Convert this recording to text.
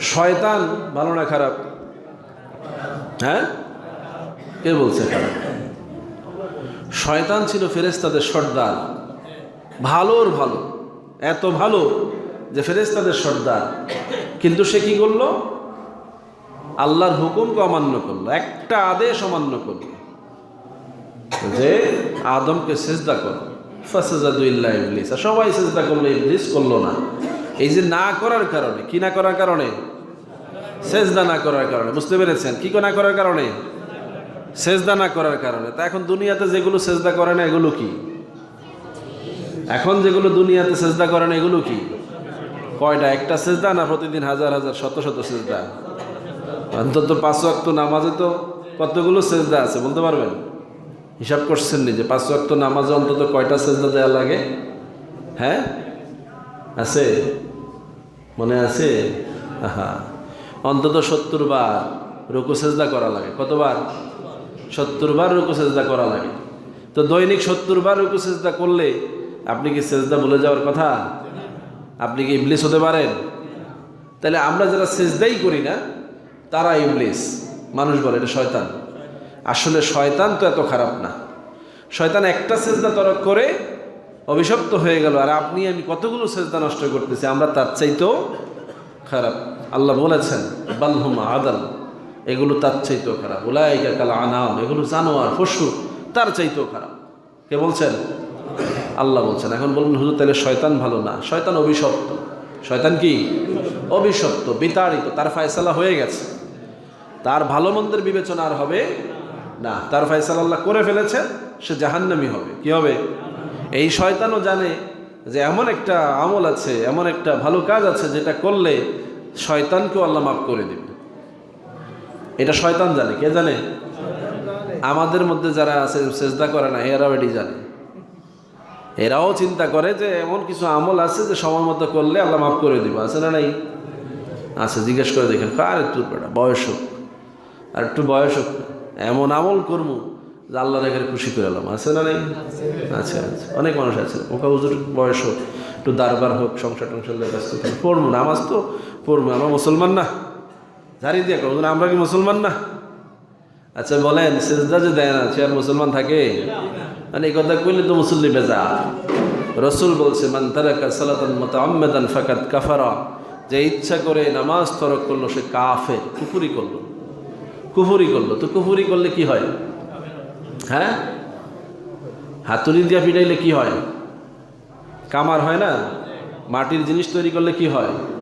শয়তান ভালো না খারাপ? হ্যাঁ? কে বলছে খারাপ শয়তান ছিল ফেরেস্তাদের সর্দার। ভালোর ভালো। এত ভালো যে ফেরেস্তাদের সর্দার। কিন্তু সে কি করল? আল্লাহর হুকুমকে অমান্য করল। একটা আদেশ অমান্য করল। যে আদমকে সেজদা করো। ফাসাজাদুল্লাহ ইবলিস। আর সবাই সেজদা করল, ইবলিস করল না। এই যে না করার কারণে, কি না করার কারণে? সেজদা না করার কারণে। বুঝতে পেরেছেন? কি না করার কারণে? সেজদা না করার কারণে। তা এখন দুনিয়াতে যেগুলো সেজদা করে না, এগুলো কি? এখন যেগুলো দুনিয়াতে সেজদা করে না, এগুলো কি? কয়টা? একটা সেজদা না প্রতিদিন হাজার হাজার, শত শত সেজদা? অন্তত পাঁচ ওয়াক্ত নামাজে তো কতগুলো সেজদা আছে, বলতে পারবেন? হিসাব করছেন নি যে পাঁচ ওয়াক্ত নামাজে অন্তত কয়টা সেজদা দেওয়া লাগে? হ্যাঁ? আছে? মনে আছে? আহা। অন্তত সত্তর বার রুকু সেজদা করা লাগে। কতবার? সত্তর বার রুকু সেজদা করা লাগে। তো দৈনিক সত্তর বার রুকু সেজদা করলে আপনি কি সেজদা ভুলে যাওয়ার কথা? আপনি কি ইবলিস হতে পারেন? তাহলে আমরা যারা সেজদাই করি না, তারা ইবলিস। মানুষ বলে, এটা শয়তান। আসলে শয়তান তো এত খারাপ না। শয়তান একটা সেজদা তরক করে অভিশপ্ত হয়ে গেল, আর আপনি, আমি কতগুলো সেজদা নষ্ট করতেছি, আমরা তার চাইতেও খারাপ। আল্লাহ বলেছেন বালহুমা আদাল এগুলো তার চাইতেও খারাপ। ওলাইকা কালা আনাম, এগুলো জানোয়ার, পশু, তার চাইতেও খারাপ। কে বলছেন? আল্লাহ বলছেন। এখন বলুন, হুজুর, তাহলে শয়তান ভালো না। শয়তান অভিশপ্ত। শয়তান কি? অভিশপ্ত, বিতাড়িত, তার ফায়সালা হয়ে গেছে। তার ভালো মন্দের বিবেচনা আর হবে না। তার ফায়সালা আল্লাহ করে ফেলেছে সে জাহান্নামি হবে। কি হবে? এই শয়তানও জানে যে এমন একটা আমল আছে, এমন একটা ভালো কাজ আছে যেটা করলে শয়তানকেও আল্লাহ মাফ করে দিবে। এটা শয়তান জানে, কে জানে? আমাদের মধ্যে যারা আছে চেষ্টা করে না, এরাও এটি জানে। এরাও চিন্তা করে যে এমন কিছু আমল আছে যে সময় মতো করলে আল্লাহ মাফ করে দিব। আছে না নাই? আচ্ছা জিজ্ঞেস করে দেখেন। কার একটু বয়স হোক। আর একটু বয়স হোক। এমন আমল করব আল্লাহ রেখে খুশি করে এলাম। আছে না নাই? আচ্ছা আচ্ছা অনেক মানুষ আছে। ওকা হুজুর বয়স হোক, একটু দারবার হোক, সংসার টংসার ব্যস্ত থাকি। পড়ব নামাজ তো পড়ব। আমরা মুসলমান না। জারি দিয়ে কো আমরা কি মুসলমান না? আচ্ছা বলেন, সেজদা যে দেয় না, সে আর মুসলমান থাকে? মানে এই কথা কইলে তো মুসল্লি বেজা রসুল বলছে, মান তারাকা সালাতান মুতাআম্মাদান ফাকাত কাফারা। যে ইচ্ছা করে নামাজ তরক করল, সে কাফের। কুফুরি করল। কুফুরি করল। তো কুফুরি করলে কি হয়? হ্যাঁ? হাতুড়ি দিয়ে পিটাইলে কি হয়? কামার হয় না? মাটির জিনিস তৈরি করলে কি হয়?